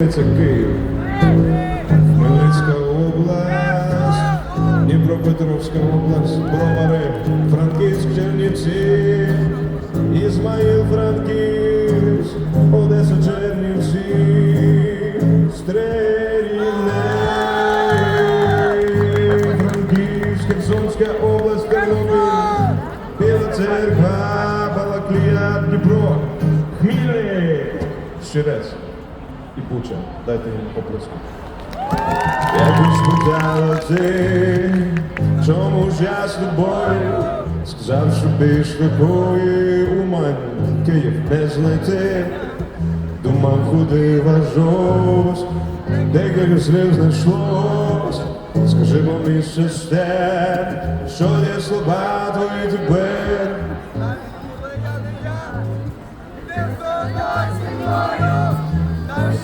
Це Київ, Хмельницька область, Дніпропетровська область, Бровари, Франківськ, Чернівці, Ізмаїл, Франківськ, Одеса, Чернівці, Стрелівне, Франківськ, Херсонська область, Тернопіль, Біла Церква, Балаклія, Дніпро, Хмільник, Щирець і Буча. Дайте їм поплеску. Я б спитала ти, чому ж я з тобою сказав, що більш такої у мене Київ не знайти. Думав, куди важусь, декілька слів знайшлось. Скажи, бо мій сестер, що є слова твої тепер. Ти зі мною